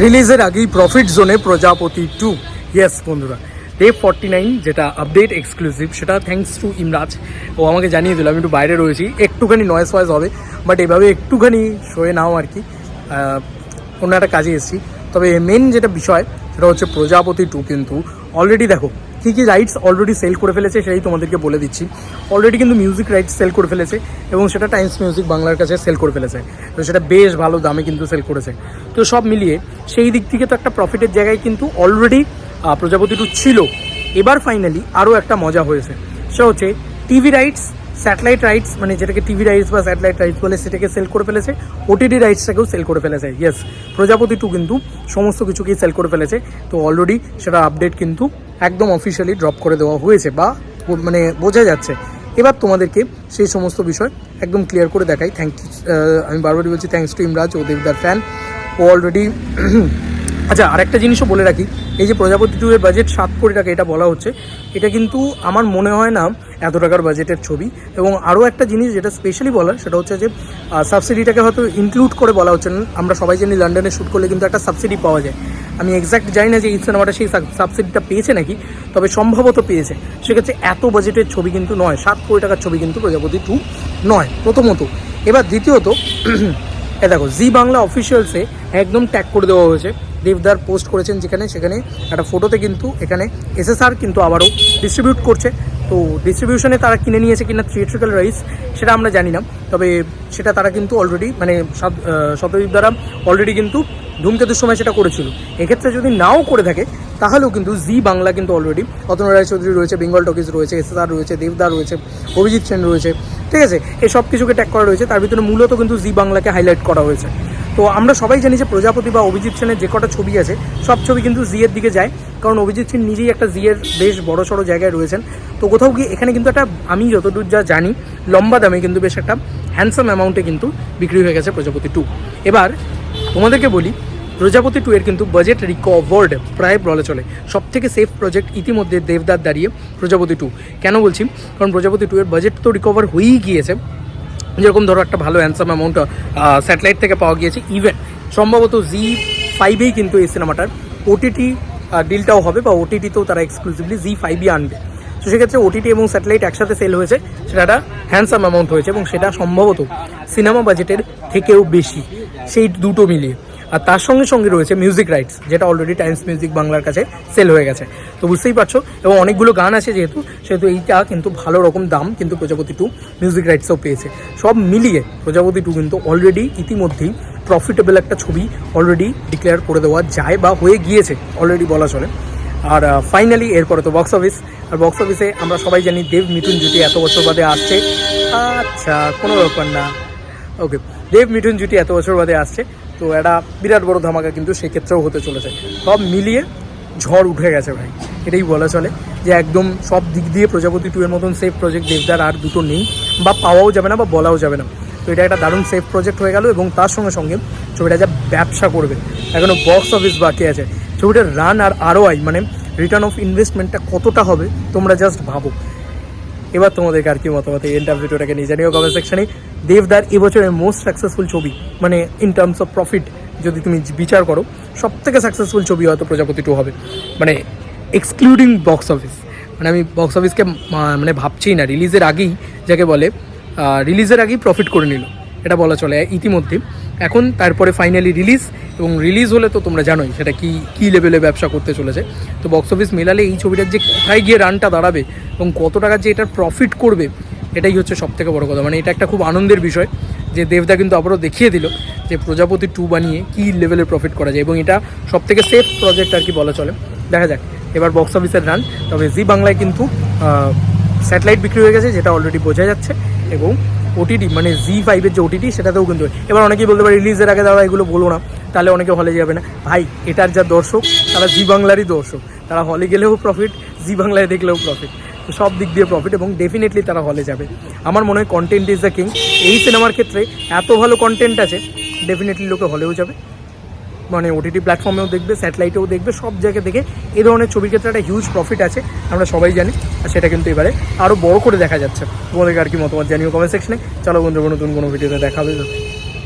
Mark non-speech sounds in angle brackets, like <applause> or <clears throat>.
রিলিজের আগেই প্রফিট জোনে প্রজাপতি টু ইয়েস বন্ধুরা। ডে ফর্টি নাইন যেটা আপডেট এক্সক্লুসিভ সেটা থ্যাংকস টু ইমরাজ ও আমাকে জানিয়ে দিল, আমি একটু বাইরে রয়েছি। একটুখানি নয়েস ফয়েস হবে বাট এভাবে একটুখানি শোয়ে নাও আর কি। অন্য একটা কাজে এসেছি। তবে মেন যেটা বিষয়, সেটা হচ্ছে প্রজাপতি টু কিন্তু অলরেডি দেখো কী কী রাইটস অলরেডি সেল করে ফেলেছে সেটাই তোমাদেরকে বলে দিচ্ছি। অলরেডি কিন্তু মিউজিক রাইটস সেল করে ফেলেছে এবং সেটা টাইমস মিউজিক বাংলার কাছে সেল করে ফেলেছে। তো সেটা বেশ ভালো দামে কিন্তু সেল করেছে। তো সব মিলিয়ে সেই দিক থেকে তো একটা প্রফিটের জায়গায় কিন্তু অলরেডি প্রজাপতি টু ছিল। এবার ফাইনালি আরও একটা মজা হয়েছে। সেটা হচ্ছে টিভি রাইটস স্যাটেলাইট রাইটস মানে যেটাকে টিভি রাইটস বা স্যাটেলাইট রাইটস বলে সেটাকে সেল করে ফেলেছে। ওটিডি রাইটসটাকেও সেল করে ফেলেছে। ইয়েস প্রজাপতি টু কিন্তু সমস্ত কিছুকেই সেল করে ফেলেছে। তো অলরেডি সেটা আপডেট কিন্তু একদম অফিসিয়ালি ড্রপ করে দেওয়া হয়েছে বা মানে বোঝা যাচ্ছে। এবার তোমাদেরকে সেই সমস্ত বিষয় একদম ক্লিয়ার করে দেখাই। থ্যাংক আমি বারবারই বলছি থ্যাংকস টু ইমরাজ, ও দেবদার ফ্যান ও অলরেডি <clears throat> আচ্ছা আরেকটা জিনিসও বলে রাখি। এই যে প্রজাপতি টু এর বাজেট সাত কোটি টাকা এটা বলা হচ্ছে, এটা কিন্তু আমার মনে হয় না এত টাকার বাজেটের ছবি। এবং আরও একটা জিনিস যেটা স্পেশালি বলার, সেটা হচ্ছে যে সাবসিডিটাকে হয়তো ইনক্লুড করে বলা হচ্ছে না। আমরা সবাই জানি লন্ডনে শ্যুট করলে কিন্তু একটা সাবসিডি পাওয়া যায়। আমি এক্স্যাক্ট জানি না যে এই সিনেমাটা সেই সাবসিডিটা পেয়েছে নাকি, তবে সম্ভবত পেয়েছে। সেক্ষেত্রে এত বাজেটের ছবি কিন্তু নয়, সাত কোটি টাকার ছবি কিন্তু প্রজাপতি টু নয়, প্রথমত। এবার দ্বিতীয়ত, <clears throat> এ দেখো জি বাংলা অফিসিয়ালসে একদম ট্যাগ করে দেওয়া হয়েছে। দেবদার পোস্ট করেছেন যেখানে সেখানে একটা ফটোতে কিন্তু এখানে এসএসআর কিন্তু আবারও ডিস্ট্রিবিউট করছে। তো ডিস্ট্রিবিউশনে তারা কিনে নিয়েছে কিনা থিয়েট্রিক্যাল রাইস সেটা আমরা জানি না। তবে সেটা তারা কিন্তু অলরেডি মানে আহ, দ্বারা অলরেডি কিন্তু ধূমকেতুর সময় সেটা করেছিল। এক্ষেত্রে যদি নাও করে থাকে তাহলেও কিন্তু জি বাংলা কিন্তু অলরেডি অতন রায় চৌধুরী রয়েছে, বেঙ্গল টকিজ রয়েছে এসএসআর রয়েছে দেবদার রয়েছে, অভিজিৎ সেন রয়েছে, ঠিক আছে? এই সব কিছুকে ট্যাগ করা রয়েছে, তার ভিতরে মূলত কিন্তু জি বাংলাকে হাইলাইট করা হয়েছে। তো আমরা সবাই জানি যে প্রজাপতি বা অভিজিৎ সেনের যে কটা ছবি আছে, সব ছবি কিন্তু জি এর দিকে যায়, কারণ অভিজিৎ সেন নিজেই একটা জি এর বেশ বড় সড়ো জায়গায় রয়েছেন। তো কোথাও গিয়ে এখানে কিন্তু একটা, আমি যতদূর যা জানি, লম্বা দামে কিন্তু বেশ একটা হ্যান্ডসাম অ্যামাউন্টে কিন্তু বিক্রি হয়ে গেছে প্রজাপতি টু এবার তোমাদেরকে বলি প্রজাপতি টু এর কিন্তু বাজেট রিকভার্ড প্রায় বলা চলে। সব থেকে সেফ প্রজেক্ট ইতিমধ্যে দেবদার দাঁড়িয়ে প্রজাপতি টু কেন বলছি? কারণ প্রজাপতি টু এর বাজেট তো রিকভার হয়েই গিয়েছে। যেরকম ধরো একটা ভালো অ্যান্সাম অ্যামাউন্ট স্যাটেলাইট থেকে পাওয়া গিয়েছে। ইভেন সম্ভবত জি ফাইভেই কিন্তু এই সিনেমাটার ওটিটি ডিলটাও হবে বা ওটিটিতেও তারা এক্সক্লুসিভলি জি ফাইভই আনবে। তো সেক্ষেত্রে ওটিটি এবং স্যাটেলাইট একসাথে সেল হয়েছে। সেটা একটা হ্যান্ডসাম অ্যামাউন্ট হয়েছে এবং সেটা সম্ভবত সিনেমা বাজেটের থেকেও বেশি। সেই দুটো মিলিয়ে। আর তার সঙ্গে সঙ্গে রয়েছে মিউজিক রাইটস যেটা অলরেডি টাইমস মিউজিক বাংলার কাছে সেল হয়ে গেছে। তো বুঝতেই পারছ, এবং অনেকগুলো গান আছে যেহেতু, সেহেতু এইটা কিন্তু ভালো রকম দাম কিন্তু প্রজাপতি টু মিউজিক রাইটসও পেয়েছে। সব মিলিয়ে প্রজাপতি টু কিন্তু অলরেডি ইতিমধ্যেই প্রফিটেবল একটা ছবি অলরেডি ডিক্লেয়ার করে দেওয়া যায় বা হয়ে গিয়েছে অলরেডি বলা চলে। আর ফাইনালি এরপরে তো বক্স অফিস আর বক্স অফিসে আমরা সবাই জানি দেব মিঠুন জুটি এত বছর বাদে আসছে। আচ্ছা কোনো ব্যাপার না। ওকে দেব মিঠুন জুটি এত বছর বাদে আসছে, তো এটা বিরাট বড় ধামাকা কিন্তু সেক্ষেত্রেও হতে চলেছে। সব মিলিয়ে ঝড় উঠে গেছে ভাই, এটাই বলা চলে যে একদম সব দিক দিয়ে প্রজাপতি টু এর মতন সেফ প্রজেক্ট দেবদার আর দুটো নেই, বা পাওয়াও যাবে না বা বলাও যাবে না। তো এটা একটা দারুণ সেফ প্রজেক্ট হয়ে গেল এবং তার সঙ্গে সঙ্গে ছবিটা যা ব্যবসা করবে এখনও বক্স অফিস বাকি আছে। ছবিটার রান আর আরও আই মানে রিটার্ন অফ ইনভেস্টমেন্টটা কতটা হবে, তোমরা জাস্ট ভাবো। এবার তোমাদেরকে আর কি মতামত এই এন্টার ভিডিওটাকে নিয়ে জানিও কমেন্ট সেকশনে দেবদার এবছরের মোস্ট সাকসেসফুল ছবি মানে ইন টার্মস অফ প্রফিট যদি তুমি বিচার করো সব থেকে সাকসেসফুল ছবি হয়তো প্রজাপতি টু হবে। মানে এক্সক্লুডিং বক্স অফিস মানে আমি বক্স অফিসকে মানে ভাবছিই না। রিলিজের আগেই যাকে বলে রিলিজের আগেই প্রফিট করে নিল। এটা বলা চলে ইতিমধ্যে। এখন তারপরে ফাইনালি রিলিজ এবং রিলিজ হলে তো তোমরা জানোই সেটা কি, কী লেভেলে ব্যবসা করতে চলেছে। তো বক্স অফিস মেলালে এই ছবিটার যে কোথায় গিয়ে রানটা দাঁড়াবে এবং কত টাকা যে এটার প্রফিট করবে, এটাই হচ্ছে সব থেকে বড় কথা। মানে এটা একটা খুব আনন্দের বিষয় যে দেবদা কিন্তু আবারও দেখিয়ে দিল যে প্রজাপতি টু বানিয়ে কী লেভেলে প্রফিট করা যায় এবং এটা সব থেকে সেফ প্রজেক্ট আর কি বলা চলে। দেখা যাক, এবার বক্স অফিসের রান তবে জি বাংলায় কিন্তু স্যাটেলাইট বিক্রি হয়ে গেছে, যেটা অলরেডি বোঝা যাচ্ছে। এবং ওটিটি মানে জি ফাইভের যে ওটিটি সেটাতেও কিন্তু এবার অনেকেই বলতে পারে রিলিজের আগে দাদা এগুলো বলো না। তাহলে অনেকে হলে যাবে না। ভাই, এটার যা দর্শক, তারা জি বাংলারই দর্শক। তারা হলে গেলেও প্রফিট জি বাংলায় দেখলেও প্রফিট সব দিক দিয়ে প্রফিট এবং ডেফিনেটলি তারা হলে যাবে। আমার মনে হয় কন্টেন্ট ইজ দ্য কিং এই সিনেমার ক্ষেত্রে এত ভালো কন্টেন্ট আছে ডেফিনেটলি লোকে হলেও যাবে। মানে ওটিটি প্ল্যাটফর্মেও দেখবে স্যাটেলাইটেও দেখবে, সব জায়গায় দেখে এই ধরনের ছবির ক্ষেত্রে একটা হিউজ প্রফিট আছে, আমরা সবাই জানি। আর সেটা কিন্তু এবারে আরও বড় করে দেখা যাচ্ছে। তোমাদেরকে আর কি মতামত জানিও কমেন্ট সেকশনে চলো বন্ধু নতুন কোনো ভিডিওতে দেখা হবে।